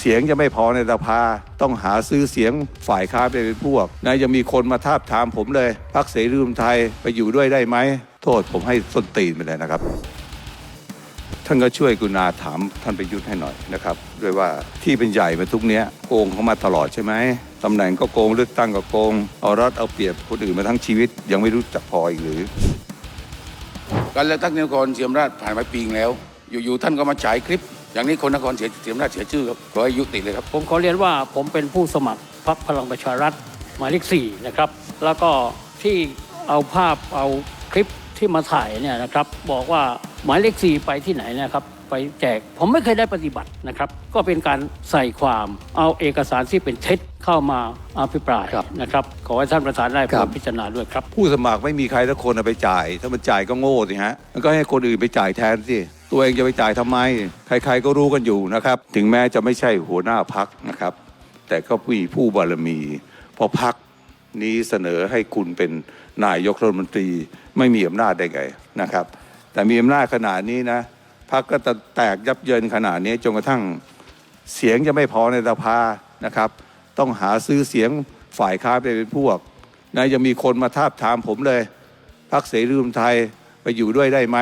เสียงจะไม่พอในสภา ต้องหาซื้อเสียงฝ่ายค้านไปเป็นพวกนะยังมีคนมาทาบทามผมเลยพักเสรีรวมไทยไปอยู่ด้วยได้ไหม โทษผมให้ส้นตีนไปเลยนะครับ ท่านก็ช่วยกุณาถามท่านประยุทธ์ให้หน่อยนะครับด้วยว่าที่เป็นใหญ่มาทุกเนี้ยโกงเขามาตลอดใช่ไหมตำแหน่งก็โกงเลือกตั้งก็โกงเอารัดเอาเปรียบคนอื่นมาทั้งชีวิต ยังไม่รู้จักพออีกหรือ การเลือกตั้งนครเสียมราชผ่านมาปีงแล้ว อยู่ๆท่านก็มาฉายคลิป อย่างนี้คนนครเสียเสียมราชเสียชื่อครับขอให้ยุติเลยครับ ผมขอเรียนว่าผมเป็นผู้สมัครพรรคพลังประชารัฐหมายเลขสี่นะครับ แล้วก็ที่เอาภาพเอาคลิปที่มาถ่ายเนี่ยนะครับ บอกว่าหมายเลขสี่ไปที่ไหนนะครับ ไปแจก ผมไม่เคยได้ปฏิบัตินะครับ ก็เป็นการใส่ความเอาเอกสารที่เป็นเท็จเข้ามาอภิปรายนะครับ ขอให้ท่านประธานได้โปรดพิจารณาด้วยครับ ผู้สมัครไม่มีใครทุกคนเอาไปจ่าย ถ้ามันจ่ายก็โง่สิฮะมันก็ให้คนอื่นไปจ่ายแทนสิตัวเองจะไปจ่ายทำไม ใครๆก็รู้กันอยู่นะครับ ถึงแม้จะไม่ใช่หัวหน้าพักนะครับ แต่ก็มีผู้บารมีเพราะพักนี้เสนอให้คุณเป็นนายกรัฐมนตรี ไม่มีอำนาจได้ไงนะครับ แต่มีอำนาจขนาดนี้นะ พักก็จะแตกยับเยินขนาดนี้จนกระทั่งเสียงจะไม่พอในสภานะครับ ต้องหาซื้อเสียงฝ่ายค้านไปเป็นพวกนะยังมีคนมาทาบทามผมเลยพักเสรีรวมไทยไปอยู่ด้วยได้ไหม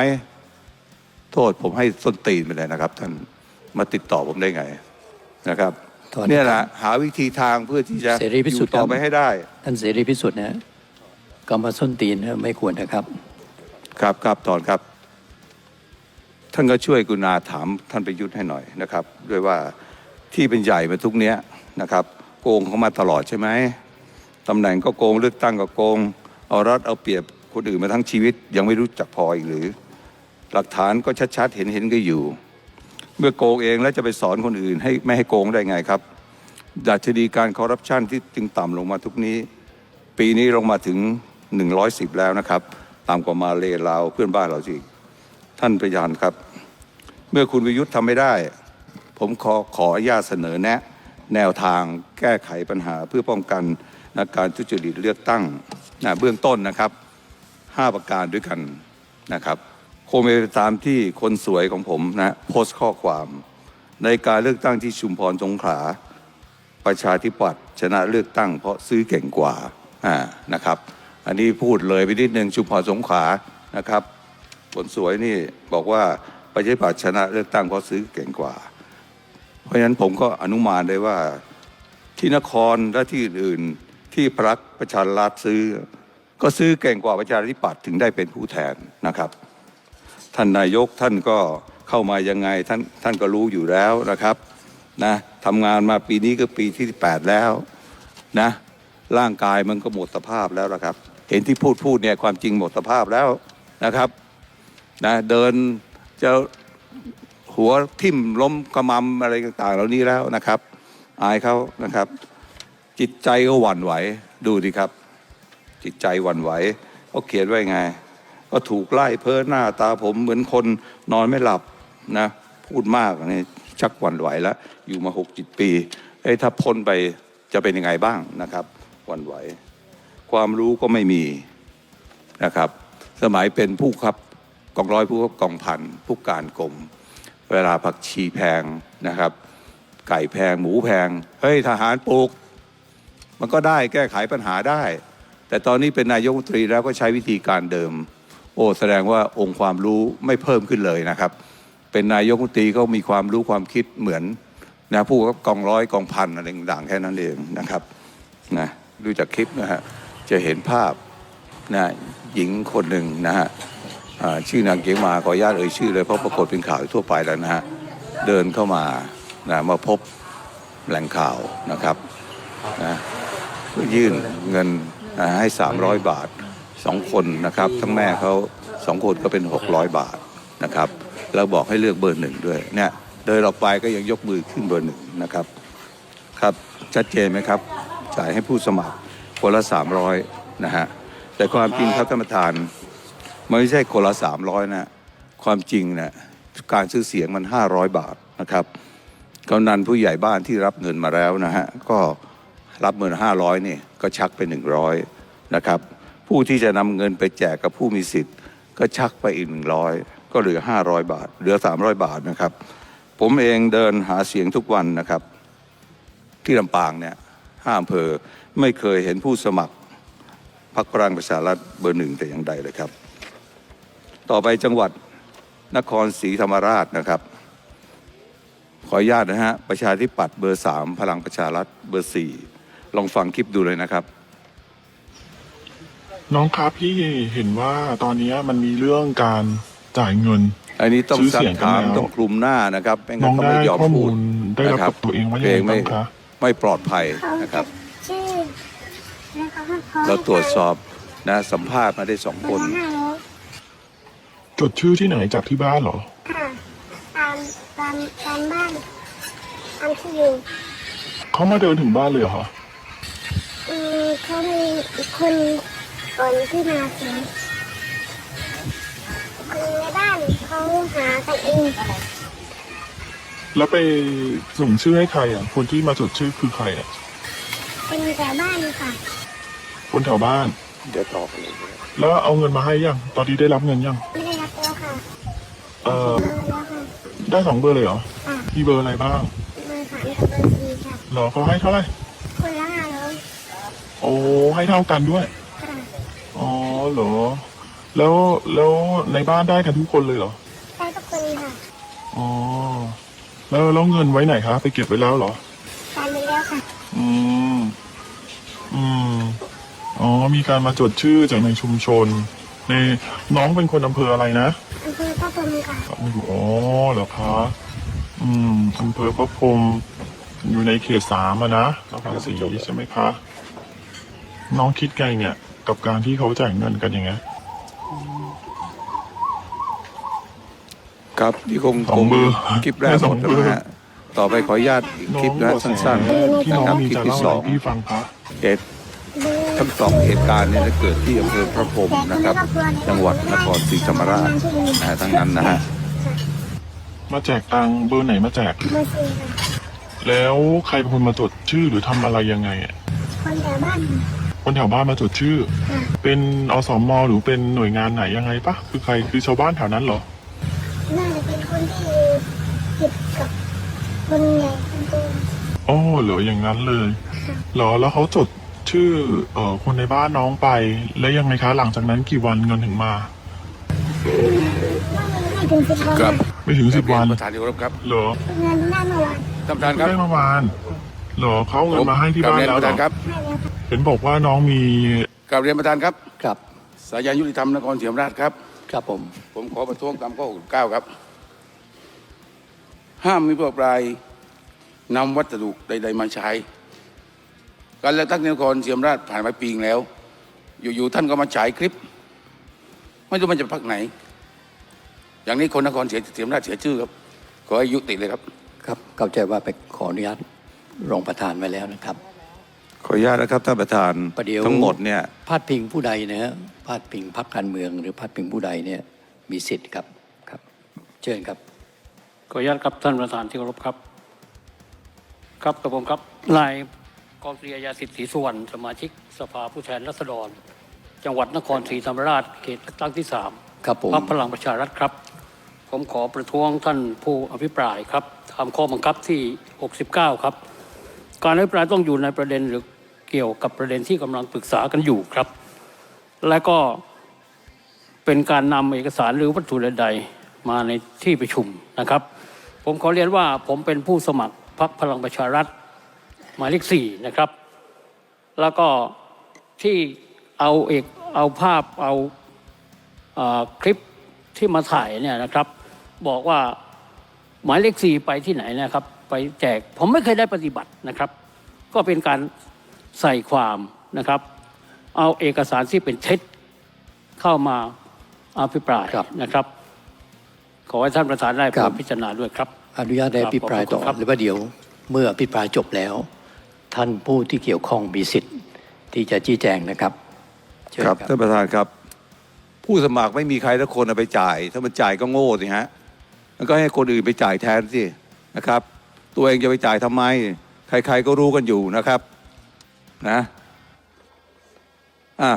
โทษผมให้ส้นตีนไปเลยนะครับ ท่านมาติดต่อผมได้ไงนะครับถอนครับเนี่ยแหละหาวิธีทางเพื่อที่จะเสรีพิสุทธิ์อยู่ต่อครับไปให้ได้ ท่านเสรีพิสุทธิ์นะฮะกำมาส้นตีนนะไม่ควรนะครับ ครับครับถอนครับ ท่านก็ช่วยกุณาถามท่านประยุทธ์ให้หน่อยนะครับ ด้วยว่าที่เป็นใหญ่มาทุกเนี้ยนะครับ โกงเขามาตลอดใช่ไหมตำแหน่งก็โกงเลือกตั้งก็โกง เอารัดเอาเปรียบคนอื่นมาทั้งชีวิต ยังไม่รู้จักพออีกหรือ หลักฐานก็ชัดๆเห็นเห็นก็อยู่ เมื่อโกงเองแล้วจะไปสอนคนอื่น ให้ไม่ให้โกงได้ไงครับดัชนีการคอร์รัปชันที่จึงต่ำลงมาทุกนี้ ปีนี้ลงมาถึง 110 แล้วนะครับ ต่ำกว่ามาเลลาเพื่อนบ้านเราสิ ท่านประธานครับ เมื่อคุณวิยุทธ์ทำไม่ได้ ผมขอขออนุญาตเสนอแนะ แนวทางแก้ไขปัญหาเพื่อป้องกันนะการทุจริตเลือกตั้งนะเบื้องต้นนะครับ 5 ประการด้วยกันนะครับคงเป็นไปตามที่คนสวยของผมนะโพสต์ข้อความ ในการเลือกตั้งที่ชุมพรสงขลาประชาธิปัตย์ชนะเลือกตั้ง เพราะซื้อเก่งกว่าอ่านะครับ อันนี้พูดเลยไปนิดนึงชุมพรสงขลานะครับ คนสวยนี่บอกว่าประชาธิปัตย์ชนะเลือกตั้งเพราะซื้อเก่งกว่า เพราะฉะนั้นผมก็อนุมานได้ว่าที่นครและที่อื่นๆที่พรรคประชารัฐซื้อ ก็ซื้อเก่งกว่าประชาธิปัตย์ถึงได้เป็นผู้แทนนะครับ ท่านนายกท่านก็เข้ามายังไงท่านท่านก็รู้อยู่แล้วนะครับนะทำงานมาปีนี้ก็ปีที่ 8 แล้วนะร่างกายมันก็หมดสภาพแล้วนะครับ เห็นที่พูดพูดเนี่ยความจริงหมดสภาพแล้วนะครับ นะเดินจะหัวทิ่มล้มกระมำอะไรต่างๆ เหล่านี้แล้วนะครับ อายเขานะครับ จิตใจก็หวั่นไหวดูดิครับ จิตใจหวั่นไหวเขาเขียนไว้ไง ก็ถูกไล่เพ้อหน้าตาผมเหมือนคนนอนไม่หลับนะพูดมากนี่ชักหวั่นไหวแล้ว อยู่มาหกจิตปีเอ้ถ้าพ้นไปจะเป็นยังไงบ้างนะครับหวั่นไหว ความรู้ก็ไม่มีนะครับ สมัยเป็นผู้ขับ กองร้อยผู้ขับกองพันผู้การกรมเวลาผักชีแพงนะครับ ไก่แพงหมูแพงเฮ้ยทหารปลูก มันก็ได้แก้ไขปัญหาได้ แต่ตอนนี้เป็นนายกรัฐมนตรีแล้วก็ใช้วิธีการเดิม โอ้แสดงว่าองค์ความรู้ไม่เพิ่มขึ้นเลยนะครับ เป็นนายกรัฐมนตรีก็มีความรู้ความคิดเหมือนนะผู้กับกองร้อยกองพันอะไรต่างๆแค่นั้นเองนะครับนะดูจากคลิปนะฮะจะเห็นภาพนะหญิงคนหนึ่งนะฮะ ชื่อนางเกียงมาขออนุญาตเอ่ยชื่อเลยเพราะปรากฏเป็นข่าวทั่วไปแล้วนะฮะเดินเข้ามานะมาพบแหล่งข่าวนะครับนะยื่นเงินอ่าให้ 300 บาทสองคนนะครับทั้งแม่เขาสองคนก็เป็น 600 บาทนะครับแล้วบอกให้เลือกเบอร์หนึ่งด้วยเนี่ยเดินออกไปก็ยังยกมือขึ้นเบอร์หนึ่งนะครับครับชัดเจนไหมครับจ่ายให้ผู้สมัครคนละ300นะฮะแต่ความจริงครับท่านประธาน มันไม่ใช่คนละ300นะความจริงนะการซื้อเสียงมัน500บาทนะครับกำนันผู้ใหญ่บ้านที่รับเงินมาแล้วนะฮะก็รับเงินห้าร้อยนี่ก็ชักไปหนึ่งร้อยนะครับผู้ที่จะนำเงินไปแจกกับผู้มีสิทธิ์ ก็ชักไปอีกหนึ่งร้อยก็เหลือห้าร้อยบาท เหลือสามร้อยบาทนะครับ ผมเองเดินหาเสียงทุกวันนะครับ ที่ลำปางเนี่ยห้าอำเภอไม่เคยเห็นผู้สมัครพรรคพลังประชารัฐเบอร์หนึ่งแต่อย่างใดเลยครับ ต่อไปจังหวัดนครศรีธรรมราชนะครับ ขออนุญาตนะฮะ ประชาธิปัตย์เบอร์สามพลังประชารัฐเบอร์สี่ลองฟังคลิปดูเลยนะครับ น้องครับพี่เห็นว่าตอนนี้มันมีเรื่องการจ่ายเงิน อันนี้ต้องชื่อสัเสีกยงกันถามแล้วต้องคลุมหน้านะครับไม่น้งั้อนงเขาได้ไม่ยอมข้อพูมูดลได้รับนะคกับตัวเองว่าเกยัรงงไงไม่บ้างคะไม่ปลอดภัยเขานะคจรับดชื่อแล้วเขาก็ขอเราตรวจสอบนะสัมภาษณ์มาได้สองคคนนละห้าร้อย จดชื่อที่ไหนจากที่บ้านเหรอค่ะตามตามตามบ้านตามที่อยู่เขามาเดินถึงบ้านเลยเหรอคะอืมเขามีอีกคนก่อนที่มาถึงคนในบ้านเขาหากันเองแล้วไปส่งชื่อให้ใครอะ คนที่มาจดชื่อคือใครอะเป็นแต่บ้านค่ะ คนแถวบ้าน เดี๋ยวตอบเลยแล้วเอาเงินมาให้ยัง ตอนนี้ได้รับเงินยังไม่ เออเบอร์แล้วค่ะได้สองเบอร์เลยเหรอค่ะมีเบอร์อะไรบ้างเบอร์สามกับเบอร์สี่ค่ะ เหรอเขาให้เท่าไหร่คนละห้าร้อยโอ้ให้เท่ากันด้วยค่ะอ๋อเหรอ แล้วแล้วในบ้านได้กันทุกคนเลยเหรอได้ทุกคนค่ะอ๋อแล้วแล้วเงินไว้ไหนคะไปเก็บไว้แล้วเหรอตามไปแล้วค่ะ อืม อืม อ๋อ มีการมาจดชื่อจากในชุมชน ในน้องเป็นคนอำเภออะไรนะอำเภอพระพรหมค่ะไม่รู้อ๋อเหรอคะอืมอำเภอพระพรหมอยู่ในเขตสามอะนะนครศรีใช่ไหมคะ น้องคิดไงเนี่ย กับการที่เขาจ่ายเงินกันอย่างเงี้ยครับที่คงสองเบอร์คลิปแรกสหอมงดเบอร์แล้วนะฮะต่อไปขออนุญาตอีกน้อคลิปงนะบอกสั้นที่น้องนะครับมีคลิปจะที่เล่าสให้องพี่ฟังคะ เหตุ ทั้งสองเหตุการณ์เนี่ยเกิดที่อำเภอพระพรหมนะครับ จังหวัดนครศรีธรรมราชนะฮะทั้งนั้นนะฮะมาแจกตังค์เบอร์ไหนมาแจก เบอร์สี่ค่ะแล้วใครเป็นคนมาจดชื่อหรือทำอะไรยังไงอะคนแถวบ้านค่ะคนแถวบ้านมาจดชื่อเป็นอสมหรือเป็นหน่วยงานไหนยังไงปะคือใครคือชาวบ้านแถวนั้นเหรอ น่าจะเป็นคนที่ผิดกับคนใหญ่คนโต อ๋อเหรออย่างนั้นเลยเหรอแล้วเขาจด ชื่อเอ่อคนในบ้านน้องไป แล้วยังไงคะ หลังจากนั้นกี่วันเงินถึงมา ไม่ถึงสิบวันครับไม่ถึงสิบวันประธานที่เคารพครับเหรอเงินได้เมื่อวานท่านประธานครับได้เมื่อวานเหรอเขาเอาเงินมาให้ที่กราบ้านเรียนแล้วประเหรธานอครับให้แล้วค่ะเห็นบอกว่าน้องมีกราบเรียนประธานครับ ครับ สายันยุติธรรมนครศรีธรรมราชครับ ครับผม ผมขอประท้วงตามข้อ69ครับ ห้ามมีผู้อภิปรายนำวัสดุใด ๆ มาใช้ การเลือกตั้งในนครศรีธรรมราชผ่านมาปีนึงแล้ว อยู่ๆท่านก็มาฉายคลิป ไม่รู้มันจะพักไหน อย่างนี้คนนครศรีธรรมราชเสียชื่อครับ ขอให้ยุติเลยครับ ครับเข้าใจว่าไปขออนุญาตรองประธานไว้แล้วนะครับ ขออนุญาตนะครับท่านประธานประเดี๋ยวทั้งหมดเนี่ยพาดพิงผู้ใดนะฮะพาดพิงพรรคการเมือง หรือพาดพิงผู้ใดเนี่ยมีสิทธิ์ครับครับ เชิญครับ ขออนุญาตครับท่านประธานที่เคารพครับ ครับกับผมครับนาย กองตรีอาญาสิทธิศรีสุวรรณสมาชิกสภาผู้แทนราษฎร จังหวัดนครศรีธรรมราชเขตเลือกตั้งที่สามครับผมพรรคพลังประชารัฐครับ ผมขอประท้วงท่านผู้อภิปรายครับตามข้อบังคับที่ 69 ครับ การอภิปรายต้องอยู่ในประเด็นหรือเกี่ยวกับประเด็นที่กำลังปรึกษากันอยู่ครับ และก็เป็นการนำเอกสารหรือวัตถุใดๆมาในที่ประชุมนะครับ ผมขอเรียนว่าผมเป็นผู้สมัครพรรคพลังประชารัฐ หมายเลขสี่นะครับ แล้วก็ที่เอาเอกเอาภาพเอาเอ่อคลิปที่มาถ่ายเนี่ยนะครับ บอกว่าหมายเลขสี่ไปที่ไหนนะครับ ไปแจกผมไม่เคยได้ปฏิบัตินะครับ ก็เป็นการใส่ความนะครับ เอาเอกสารที่เป็นเท็จเข้ามาอภิปรายครับนะครับ ขอให้ท่านประธานได้โปครรัดบพิจารณาด้วยครับ อนุญาตได้ครับอภิปรายต่อขอบคุณครับหรือว่าเดี๋ยวเมื่ออภิปรายจบแล้ว ท่านผู้ที่เกี่ยวข้องมีสิทธิ์ที่จะชี้แจงนะครับเชิญครับท่านประธานครับ ผู้สมัครไม่มีใครทุกคนเอาไปจ่าย ถ้ามันจ่ายก็โง่สิฮะมันก็ให้คนอื่นไปจ่ายแทนสินะครับ ตัวเองจะไปจ่ายทำไม ใคร ๆก็รู้กันอยู่นะครับนะอะ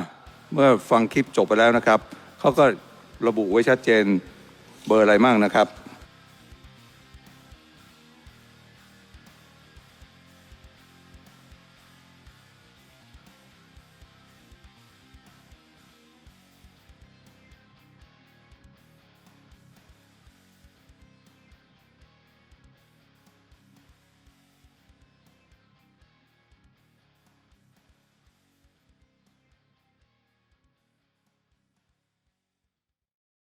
เมื่อฟังคลิปจบไปแล้วนะครับเขาก็ระบุไว้ชัดเจนเบอร์อะไรมั่งนะครับ